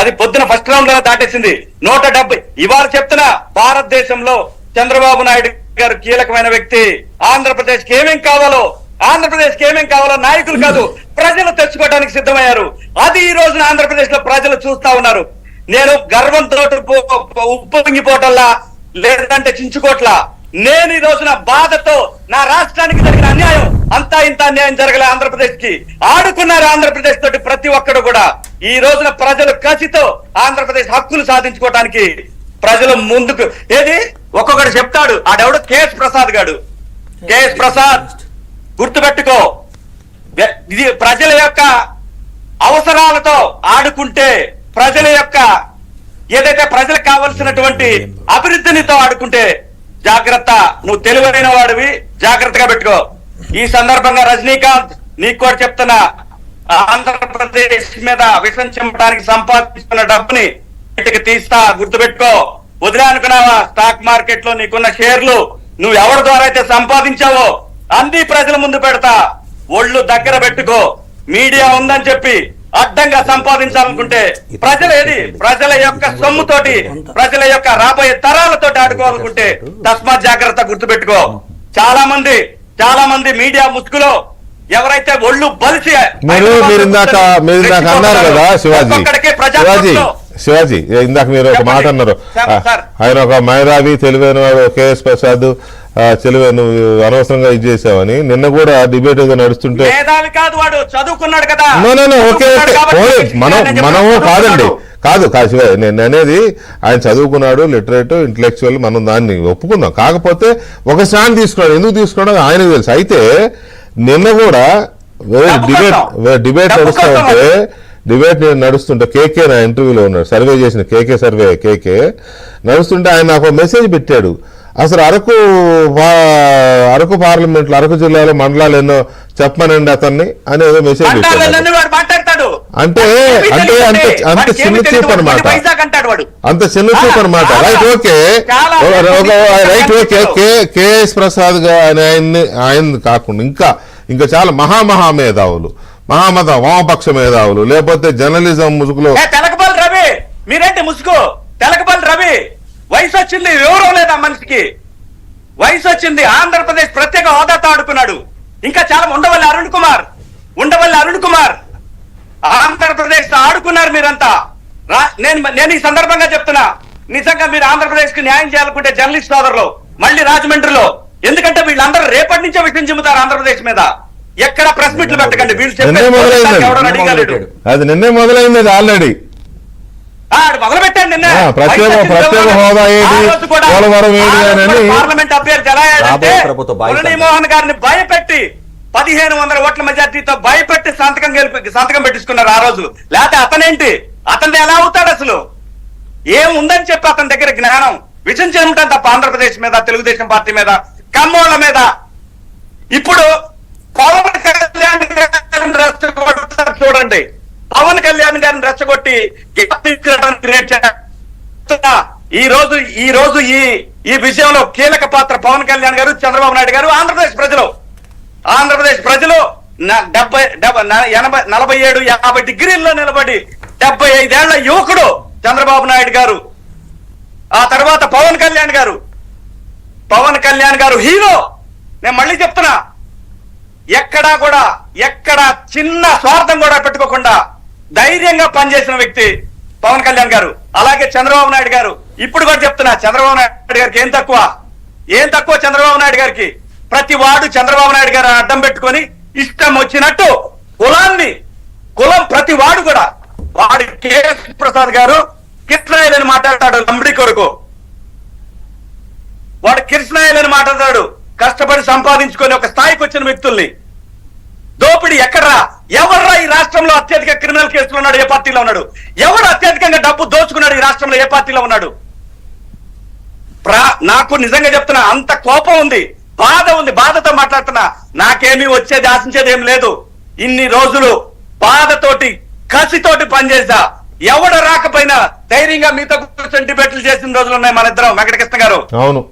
అది పొద్దున ఫస్ట్ రౌండ్లో దాటేసింది. నూట డెబ్బై. ఇవాళ చెప్తున్నా భారతదేశంలో చంద్రబాబు నాయుడు గారు కీలకమైన వ్యక్తి. ఆంధ్రప్రదేశ్కి ఏమేం కావాలో ఆంధ్రప్రదేశ్కి ఏమేం కావాలో నాయకులు కాదు ప్రజలు తెచ్చుకోవడానికి సిద్ధమయ్యారు. అది ఈ రోజున ఆంధ్రప్రదేశ్లో ప్రజలు చూస్తా ఉన్నారు. నేను గర్వంతో ఉప్పొంగిపోవటల్లా లేదంటే చించుకోట్లా. నేను ఈ రోజున బాధతో నా రాష్ట్రానికి జరిగిన అన్యాయం అంతా ఇంత అన్యాయం జరగలే ఆంధ్రప్రదేశ్కి ఆడుకున్నారు ఆంధ్రప్రదేశ్ తోటి ప్రతి ఒక్కడు కూడా. ఈ రోజున ప్రజలు కసితో ఆంధ్రప్రదేశ్ హక్కులు సాధించుకోవడానికి ప్రజలు ముందుకు ఏది? ఒక్కొక్కడు చెప్తాడు. ఆడెవడు? కేఎస్ ప్రసాద్ గాడు. కేఎస్ ప్రసాద్ గుర్తుపెట్టుకో. ఇది ప్రజల యొక్క అవసరాలతో ఆడుకుంటే ప్రజల యొక్క ఏదైతే ప్రజలకు కావలసినటువంటి అభివృద్ధినితో ఆడుకుంటే జాగ్రత్త. నువ్వు తెలివైన వాడివి. జాగ్రత్తగా పెట్టుకో. ఈ సందర్భంగా రజనీకాంత్ నీకు కూడా చెప్తున్నా. ఆంధ్రప్రదేశ్ మీద విషం చెంపడానికి సంపాదించుకున్న డబ్బుని బయటకు తీస్తా గుర్తుపెట్టుకో. వదిలే అనుకున్నావా స్టాక్ మార్కెట్లో నీకున్న షేర్లు నువ్వు ఎవరి ద్వారా అయితే సంపాదించావో అన్ని ప్రజల ముందు పెడతా. ఒళ్ళు దగ్గర పెట్టుకో. మీడియా ఉందని చెప్పి అడ్డంగా సంపాదించాలనుకుంటే ప్రజలు ఏది? ప్రజల యొక్క సొమ్ముతోటి ప్రజల యొక్క రాబోయే తరాలతో ఆడుకోవాలనుకుంటే తస్మాత్ జాగ్రత్త గుర్తుపెట్టుకో. చాలా మంది చాలా మంది మీడియా ముసుగులో ఎవరైతే ఒళ్ళు బలిసి మీరు మీరు ఇందాక మీరు ఇందాక అన్నారు కదా శివాజీ. శివాజీ శివాజీ ఇందాక మీరు ఒక మాట. అన్నారు. ఆయన ఒక మేధావి తెలివైన వాడు కేఎస్ ప్రసాద్ తెలివైన నువ్వు అనవసరంగా ఇది చేసావని నిన్న కూడా డిబేట్ ఏదో నడుస్తుంటే కాదు వాడు చదువుకున్నాడు కదా. ఓకే. మనం మనము కాదండి. కాదు శివ నేను అనేది ఆయన చదువుకున్నాడు లిటరేట్ ఇంటలెక్చువల్ మనం దాన్ని ఒప్పుకుందాం కాకపోతే ఒక స్టాండ్ తీసుకున్నాడు. ఎందుకు తీసుకున్నాడు? ఆయనకు తెలుసు. అయితే నిన్న కూడా డిబేట్. డిబేట్ డబ్బు నడుస్తూ కోసం ఉంటే డిబేట్ నేను నడుస్తుంటే కేకే నా ఇంటర్వ్యూలో ఉన్నాడు. సర్వే చేసిన కేకే సర్వే కేకే. నడుస్తుంటే ఆయన నాకు మెసేజ్ పెట్టాడు. అసలు అరకు అరకు పార్లమెంట్లో అరకు జిల్లాలో మండలాలు ఎన్నో చెప్పమనండి అతన్ని అని ఏదో మెసేజ్ పెట్టాడు. అంటే అంటే అంత. అంత చిన్న. చూపు అనమాట అంత చిన్న చూపు అనమాట right okay right okay K KS ప్రసాద్గా ఆయన ఆయన్ని ఆయన కాకుండా ఇంకా ఇంకా చాలా మహామహా మేధావులు. మహామత వామపక్ష మేధావులు. లేకపోతే జర్నలిజం ముసుగులో ఏ తెలకపల్లి రవి మీరేంటి ముసుగు? తెలకపల్లి రవి వయసు వచ్చింది వివరం లేదా మనిషికి? వయసు వచ్చింది ఆంధ్రప్రదేశ్ ప్రత్యేక హోదాతో ఆడుకున్నాడు ఇంకా చాలా ఉండవల్లి అరుణ్ కుమార్ ఉండవల్లి అరుణ్ కుమార్. ఆంధ్రప్రదేశ్తో ఆడుకున్నారు మీరంతా. నేను నేను ఈ సందర్భంగా చెప్తున్నా. నిజంగా మీరు ఆంధ్రప్రదేశ్కి న్యాయం చేయాలనుకుంటే జర్నలిస్ట్ సోదరులు మళ్ళీ రాజమండ్రిలో. ఎందుకంటే వీళ్ళందరూ రేపటి నుంచే విషయం చెబుతారు ఆంధ్రప్రదేశ్ మీద. ఎక్కడ ప్రెస్ మీట్లు పెట్టకండి వీళ్ళు నిన్నే మొదలైంది. ఎవడో అడిగాడు అది నిన్నే మొదలైంది అది ఆల్రెడీ పార్లమెంట్ అభ్యర్థి ఎలా. మురళీమోహన్ గారిని భయపెట్టి పదిహేను వందల ఓట్ల మెజార్టీతో భయపెట్టి సంతకం గెలిపి సంతకం పెట్టించుకున్నారు ఆ రోజు. లేకపోతే అతనేంటి? అతను ఎలా అవుతాడు అసలు? ఏం ఉందని చెప్పి అతని దగ్గర జ్ఞానం విషయం చేయటం తప్ప ఆంధ్రప్రదేశ్ మీద తెలుగుదేశం పార్టీ మీద కమ్మోళ్ళ మీద. ఇప్పుడు పవన్ కళ్యాణ్ గారిని రెచ్చగొడతారు చూడండి. పవన్ కళ్యాణ్ గారిని రెచ్చగొట్టి క్రియేట్ ఈ రోజు ఈ రోజు ఈ ఈ విషయంలో కీలక పాత్ర పవన్ కళ్యాణ్ గారు చంద్రబాబు నాయుడు గారు ఆంధ్రప్రదేశ్ ప్రజలు. ఆంధ్రప్రదేశ్ ప్రజలు డెబ్బై డెబ్బై ఎనభై నలభై ఏడు యాభై డిగ్రీల్లో నిలబడి డెబ్బై ఐదేళ్ళ యువకుడు చంద్రబాబు నాయుడు గారు. ఆ తర్వాత పవన్ కళ్యాణ్ గారు. పవన్ కళ్యాణ్ గారు హీరో. నేను మళ్ళీ చెప్తున్నా. ఎక్కడా కూడా ఎక్కడ చిన్న స్వార్థం కూడా పెట్టుకోకుండా ధైర్యంగా పనిచేసిన వ్యక్తి పవన్ కళ్యాణ్ గారు. అలాగే చంద్రబాబు నాయుడు గారు. ఇప్పుడు కూడా చెప్తున్నా చంద్రబాబు నాయుడు గారికి ఏం తక్కువ? ఏం తక్కువ చంద్రబాబు నాయుడు గారికి? ప్రతి వాడు చంద్రబాబు నాయుడు గారు అడ్డం పెట్టుకొని ఇష్టం వచ్చినట్టు కులాన్ని కులం ప్రతి వాడు కూడా. వాడి కేఎస్ ప్రసాద్ గారు కిట్నాయలని మాట్లాడతాడు లంబడి కొరకు. వాడు కృష్ణాయలని మాట్లాడతాడు. కష్టపడి సంపాదించుకొని ఒక స్థాయికి వచ్చిన వ్యక్తుల్ని. దోపిడీ ఎక్కడరా? ఎవర్రా ఈ రాష్ట్రంలో అత్యధిక క్రిమినల్ కేసులు ఉన్నాడు? ఏ పార్టీలో ఉన్నాడు? ఎవడు అత్యధికంగా డబ్బు దోచుకున్నాడు ఈ రాష్ట్రంలో? ఏ పార్టీలో ఉన్నాడు? ప్రా నాకు నిజంగా చెప్తున్నా అంత కోపం ఉంది. బాధ ఉంది బాధతో మాట్లాడుతున్నా. నాకేమీ వచ్చేది ఆశించేది ఏం లేదు. ఇన్ని రోజులు బాధతోటి కసితోటి పనిచేసా ఎవడ రాకపోయినా ధైర్యంగా మీతో కూర్చొని డిబేట్లు చేసిన రోజులు ఉన్నాయి మన ఇద్దరం. వెంకటకృష్ణ గారు. అవును.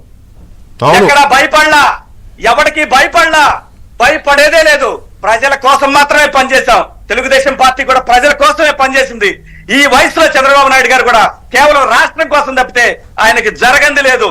ఎక్కడ భయపడలా? ఎవరికి భయపడలా? భయపడేదే లేదు. ప్రజల కోసం మాత్రమే పనిచేశాం. తెలుగుదేశం పార్టీ కూడా ప్రజల కోసమే పనిచేసింది. ఈ వయసులో చంద్రబాబు నాయుడు గారు కూడా కేవలం రాష్ట్రం కోసం తప్పితే ఆయనకి జరగంది లేదు.